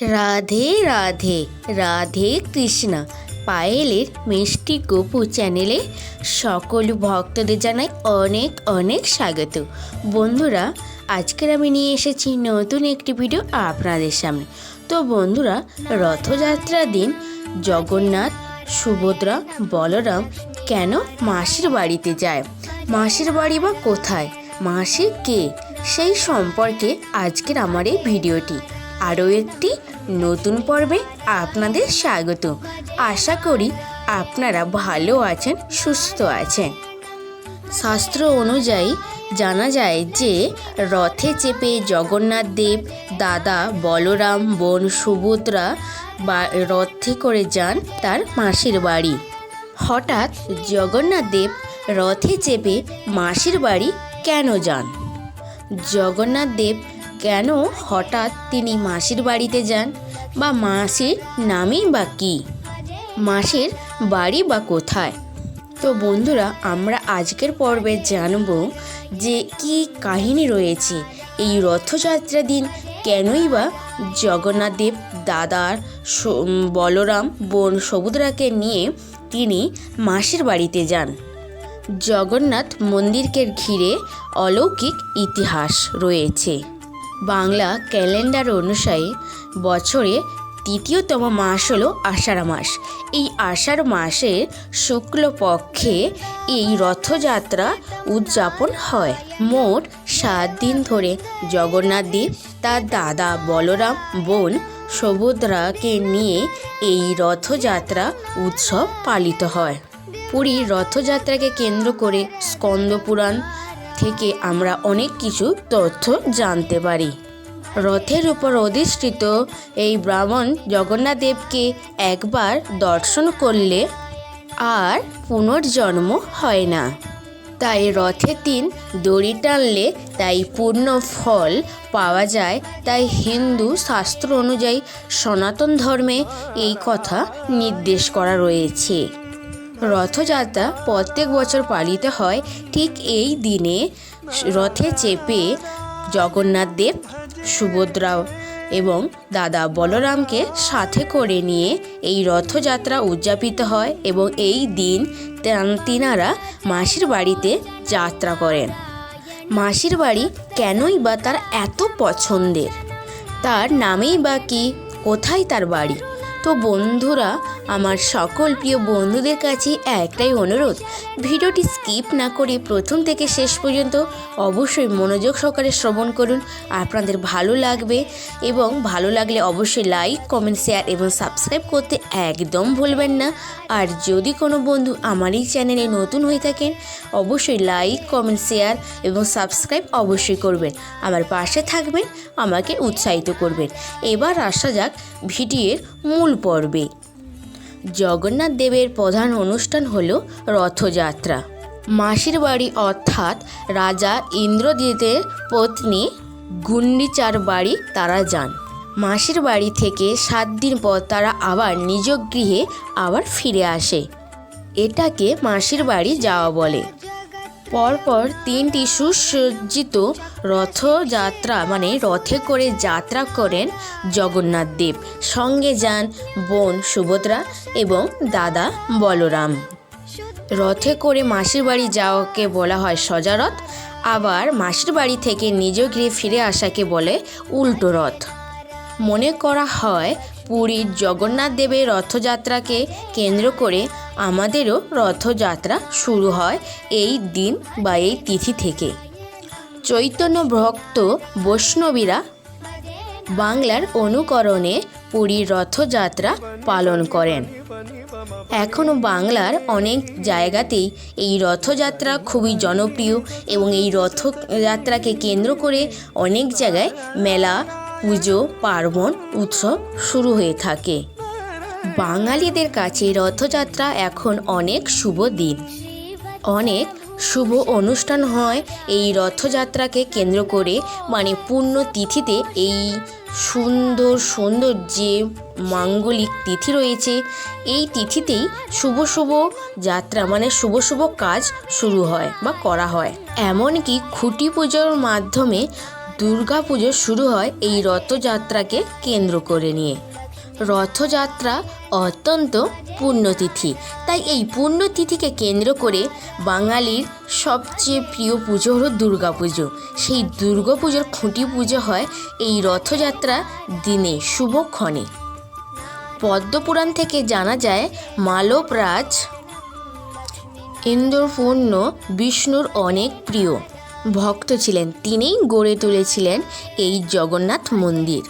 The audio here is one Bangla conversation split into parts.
রাধে রাধে রাধে কৃষ্ণা। পায়েলের মিষ্টি গপু চ্যানেলে সকল ভক্তদের জানাই অনেক অনেক স্বাগত। বন্ধুরা, আজকের আমি নিয়ে এসেছি নতুন একটি ভিডিও আপনাদের সামনে। তো বন্ধুরা, রথযাত্রার দিন জগন্নাথ, সুভদ্রা, বলরাম কেন মাসির বাড়িতে যায়? মাসির বাড়ি বা কোথায়? মাসি কে? সেই সম্পর্কে আজকের আমার এই ভিডিওটি। আরও একটি নতুন পর্বে আপনাদের স্বাগত। আশা করি আপনারা ভালো আছেন, সুস্থ আছেন। শাস্ত্র অনুযায়ী জানা যায় যে, রথে চেপে জগন্নাথ দেব, দাদা বলরাম, বোন সুভদ্রা বা রথে করে যান তার মাসির বাড়ি। হঠাৎ জগন্নাথ দেব রথে চেপে মাসির বাড়ি কেন যান? জগন্নাথ দেব কেন হঠাৎ তিনি মাসির বাড়িতে যান বা মাসির নামই বা কী? মাসির বাড়ি বা কোথায়? তো বন্ধুরা, আমরা আজকের পর্বে জানব যে কি কাহিনী রয়েছে এই রথযাত্রা দিন, কেনই বা জগন্নাথদেব দাদার বলরাম, বোন সবুদ্রাকে নিয়ে তিনি মাসির বাড়িতে যান। জগন্নাথ মন্দিরকে ঘিরে অলৌকিক ইতিহাস রয়েছে। বাংলা ক্যালেন্ডার অনুসারে বছরে তৃতীয়তম মাস হলো আষাঢ় মাস। এই আষাঢ় মাসের শুক্লপক্ষে এই রথযাত্রা উদযাপন হয়। মোট সাত দিন ধরে জগন্নাথ দেব, তার দাদা বলরাম বোন সুভদ্রাকে নিয়ে এই রথযাত্রা উৎসব পালিত হয়। পুরীর রথযাত্রাকে কেন্দ্র করে স্কন্দ পুরাণ থেকে আমরা অনেক কিছু তথ্য জানতে পারি। রথের উপর অধিষ্ঠিত এই ব্রাহ্মণ জগন্নাথ দেবকে একবার দর্শন করলে আর পুনর্জন্ম হয় না। তাই রথের দিন দড়ি টানলে তাই পূর্ণ ফল পাওয়া যায়। তাই হিন্দু শাস্ত্র অনুযায়ী সনাতন ধর্মে এই কথা নির্দেশ করা রয়েছে। রথযাত্রা প্রত্যেক বছর পালিত হয় ঠিক এই দিনে। রথে চেপে জগন্নাথ দেব, সুভদ্রা এবং দাদা বলরামকে সাথে করে নিয়ে এই রথযাত্রা উদযাপিত হয় এবং এই দিন তেন- তিনারা মাসির বাড়িতে যাত্রা করেন। মাসির বাড়ি কেনই বা তার এত পছন্দের? তার নামেই বা কি? কোথায় তার বাড়ি? তো বন্ধুরা, আমার সকল প্রিয় বন্ধুদের কাছে একটাই অনুরোধ, ভিডিওটি স্কিপ না করে প্রথম থেকে শেষ পর্যন্ত অবশ্যই মনোযোগ সহকারে শ্রবণ করুন, আপনাদের ভালো লাগবে এবং ভালো লাগলে অবশ্যই লাইক কমেন্ট শেয়ার এবং সাবস্ক্রাইব করতে একদম ভুলবেন না। আর যদি কোনো বন্ধু আমার এই চ্যানেলে নতুন হয়ে থাকেন, অবশ্যই লাইক কমেন্ট শেয়ার এবং সাবস্ক্রাইব অবশ্যই করবেন। আমার পাশে থাকবেন, আমাকে উৎসাহিত করবেন। এবার আসা যাক ভিডিওর মূল পর্বে। জগন্নাথ দেবের প্রধান অনুষ্ঠান হল রথযাত্রা। মাসির বাড়ি অর্থাৎ রাজা ইন্দ্রজিতের পত্নী গুন্ডিচার বাড়ি তারা যান। মাসির বাড়ি থেকে সাত দিন পর তারা আবার নিজ গৃহে আবার ফিরে আসে। এটাকে মাসির বাড়ি যাওয়া বলে। পরপর তিনটি সুসজ্জিত রথযাত্রা মানে রথে করে যাত্রা করেন জগন্নাথ দেব। সঙ্গে যান বোন সুভদ্রা এবং দাদা বলরাম। রথে করে মাসির বাড়ি যাওয়াকে বলা হয় সজারথ। আবার মাসির বাড়ি থেকে নিজ গৃহে ফিরে আসাকে বলে উল্টো রথ। মনে করা হয় পুরীর জগন্নাথ দেবের রথযাত্রাকে কেন্দ্র করে আমাদেরও রথযাত্রা শুরু হয় এই দিন বা এই তিথি থেকে। চৈতন্য ভক্ত বৈষ্ণবীরা বাংলার অনুকরণে পুরীর রথযাত্রা পালন করেন। এখনও বাংলার অনেক জায়গাতেই এই রথযাত্রা খুবই জনপ্রিয় এবং এই রথযাত্রাকে কেন্দ্র করে অনেক জায়গায় মেলা পুজো, পার্বণ, উৎসব শুরু হয়ে থাকে। বাঙালিদের কাছে রথযাত্রা এখন অনেক শুভ দিন। অনেক শুভ অনুষ্ঠান হয় এই রথযাত্রাকে কেন্দ্র করে মানে পূর্ণ তিথিতে এই সুন্দর সুন্দর যে মাঙ্গলিক তিথি রয়েছে, এই তিথিতেই শুভ শুভ যাত্রা মানে শুভ শুভ কাজ শুরু হয় বা করা হয়। এমনকি খুঁটি পুজোর মাধ্যমে দুর্গাপুজো শুরু হয় এই রথযাত্রাকে কেন্দ্র করে নিয়ে। রথযাত্রা অত্যন্ত পুণ্যতিথি, তাই এই পুণ্যতিথিকে কেন্দ্র করে বাঙালির সবচেয়ে প্রিয় পুজো হলো দুর্গাপুজো। সেই দুর্গাপুজোর খুঁটি পুজো হয় এই রথযাত্রা দিনে শুভক্ষণে পদ্মপুরাণ থেকে জানা যায়, মালবরাজ, ইন্দ্রপূর্ণ, বিষ্ণুর অনেক প্রিয়। ভক্ত ছিলেন তিনিই গড়ে তুলেছিলেন এই জগন্নাথ মন্দির।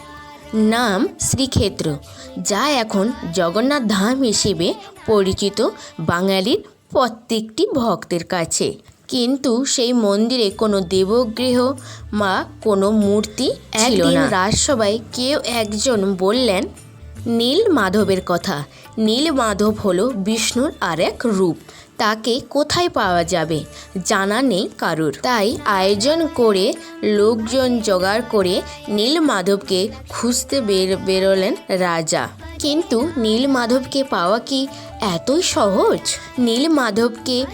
নাম শ্রীক্ষেত্র যা এখন জগন্নাথ ধাম হিসেবে পরিচিত বাঙালির প্রত্যেকটি ভক্তের কাছে। কিন্তু সেই মন্দিরে কোনো দেবগৃহ বা কোনো মূর্তি ছিল না। রাজসভায় কেউ একজন বললেন নীল মাধবের কথা। নীল মাধব হলো বিষ্ণুর আরেক রূপ। তাকে কোথায় পাওয়া যাবে জানা নেই কারুর। তাই আয়োজন করে লোকজন জোগাড় করে নীল মাধবকে খুঁজতে বের, বেরোলেন রাজা। কিন্তু নীল মাধবকে পাওয়া কি এতই সহজ? নীল মাধবকে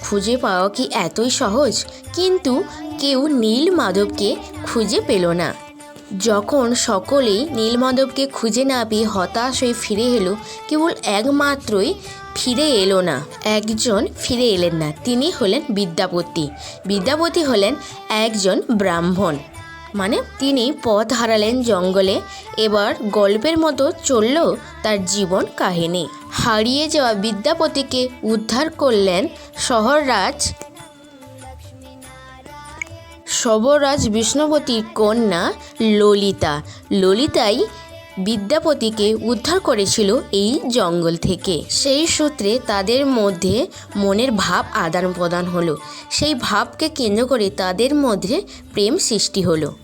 খুঁজে পাওয়া কি এতই সহজ? কিন্তু কেউ নীল মাধবকে খুঁজে পেল না। যখন সকলেই নীলমাধবকে খুঁজে না পেয়ে হতাশ হয়ে ফিরে এলো, কেবল একমাত্রই ফিরে এলো না। একজন ফিরে এলেন না। তিনি হলেন বিদ্যাপতি। বিদ্যাপতি হলেন একজন ব্রাহ্মণ। মানে তিনি পথ হারালেন জঙ্গলে। এবার গল্পের মতো চলল তার জীবন কাহিনী। হারিয়ে যাওয়া বিদ্যাপতিকে উদ্ধার করলেন শহররাজ শবরাজ বিষ্ণুপতির কন্যা ললিতা। ললিতাই বিদ্যাপতিকে উদ্ধার করেছিল এই জঙ্গল থেকে। সেই সূত্রে তাদের মধ্যে মনের ভাব আদান প্রদান হলো। সেই ভাবকে কেন্দ্র করে তাদের মধ্যে প্রেম সৃষ্টি হলো।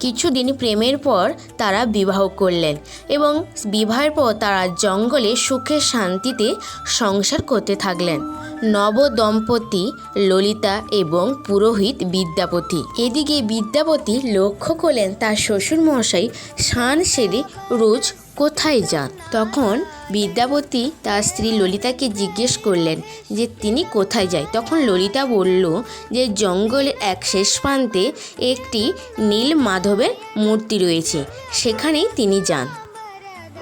কিছুদিন প্রেমের পর তারা বিবাহ করলেন এবং বিবাহের পর তারা জঙ্গলে সুখে শান্তিতে সংসার করতে থাকলেন। নব দম্পতি ললিতা এবং পুরোহিত বিদ্যাপতি। এদিকে বিদ্যাপতি লক্ষ্য করলেন তার শ্বশুরমশাই মশাই স্নান সেরে রোজ কোথায় যান? তখন বিদ্যাপতি তার স্ত্রী ললিতাকে জিজ্ঞেস করলেন যে তিনি কোথায় যায়? তখন ললিতা বলল যে জঙ্গলের এক শেষ প্রান্তে একটি নীল মাধবের মূর্তি রয়েছে। সেখানেই তিনি যান।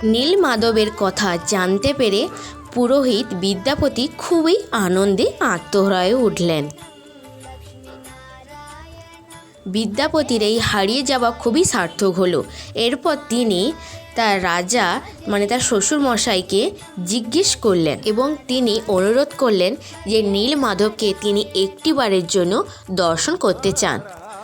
নীল মাধবের কথা জানতে পেরে পুরোহিত বিদ্যাপতি খুবই আনন্দে আত্মহরা হয়ে উঠলেন। বিদ্যাপতির এই হারিয়ে যাওয়া খুবই সার্থক হলো। এরপর তিনি তার রাজা মানে তার শ্বশুর মশাইকে জিজ্ঞেস করলেন এবং তিনি অনুরোধ করলেন যে নীল মাধবকে তিনি একটিবারের জন্য দর্শন করতে চান।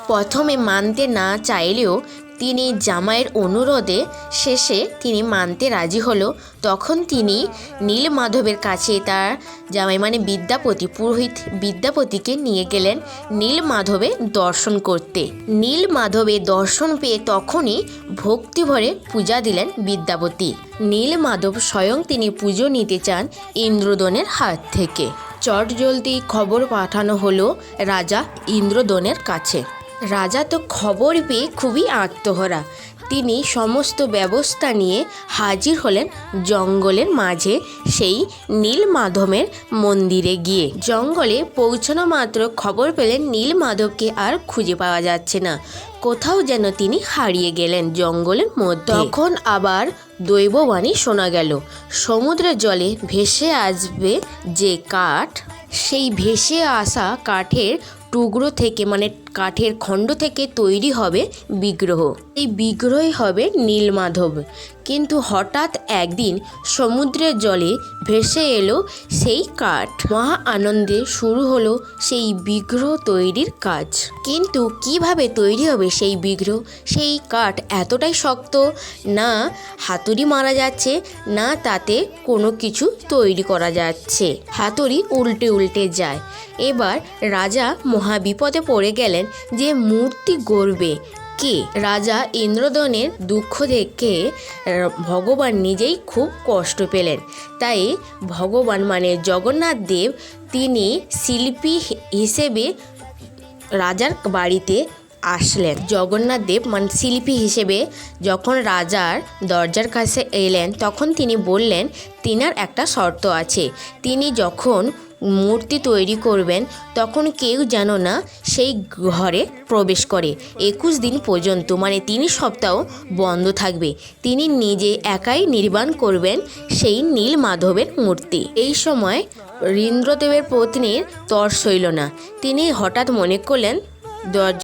প্রথমে মানতে না চাইলেও তিনি জামাইয়ের অনুরোধে শেষে তিনি মানতে রাজি হলো। তখন তিনি নীল মাধবের কাছে তার জামাই মানে বিদ্যাপতি পুরোহিত বিদ্যাপতিকে নিয়ে গেলেন নীল মাধবে দর্শন করতে। নীল মাধবে দর্শন পেয়ে তখনই ভক্তিভরে পূজা দিলেন বিদ্যাপতি। নীল মাধব স্বয়ং তিনি পুজো নিতে চান ইন্দ্রদনের হাত থেকে। চট জলদি খবর পাঠানো হলো রাজা ইন্দ্রদনের কাছে। রাজা তো খবর পেয়ে খুবই আত্মহরা। তিনি সমস্ত ব্যবস্থা নিয়ে হাজির হলেন জঙ্গলের মাঝে, সেই নীল মাধবের মন্দিরে গিয়ে। জঙ্গলে পৌঁছানো মাত্র খবর পেলেন নীল মাধবকে আর খুঁজে পাওয়া যাচ্ছে না। কোথাও যেন তিনি হারিয়ে গেলেন জঙ্গলের মধ্যে। তখন আবার দৈববাণী শোনা গেল সমুদ্রের জলে ভেসে আসবে যে কাঠ, সেই ভেসে আসা কাঠের টুকরো থেকে মানে কাঠের খণ্ড থেকে তৈরি হবে বিগ্রহ। এই বিগ্রহই হবে নীলমাধব। কিন্তু হঠাৎ একদিন সমুদ্রের জলে ভেসে এলো সেই কাঠ। মহা আনন্দে শুরু হলো সেই বিগ্রহ তৈরির কাজ। কিন্তু কীভাবে তৈরি হবে সেই বিগ্রহ? সেই কাঠ এতটাই শক্ত, না হাতুড়ি মারা যাচ্ছে, না তাতে কোনো কিছু তৈরি করা যাচ্ছে। হাতুড়ি উল্টে উল্টে যায়। এবার রাজা মহা বিপদে পড়ে গেলেন যে মূর্তি গড়বে। কে? রাজা ইন্দ্রদনের দুঃখ দেখে ভগবান নিজেই খুব কষ্ট পেলেন। তাই ভগবান মানে জগন্নাথ দেব, তিনি শিল্পী হিসেবে রাজার বাড়িতে আসলেন। জগন্নাথ দেব মানে শিল্পী হিসেবে যখন রাজার দরজার কাছে এলেন, তখন তিনি বললেন, তিনার একটা শর্ত আছে। তিনি যখন মূর্তি তৈরি করবেন, তখন কেউ যেন না সেই ঘরে প্রবেশ করে। একুশ দিন পর্যন্ত মানে তিন সপ্তাহ বন্ধ থাকবে। তিনি নিজে একাই নির্মাণ করবেন সেই নীল মাধবের মূর্তি। এই সময় রীন্দ্রদেবের পত্নীর তর্স হইল না। তিনি হঠাৎ মনে করলেন, দরজা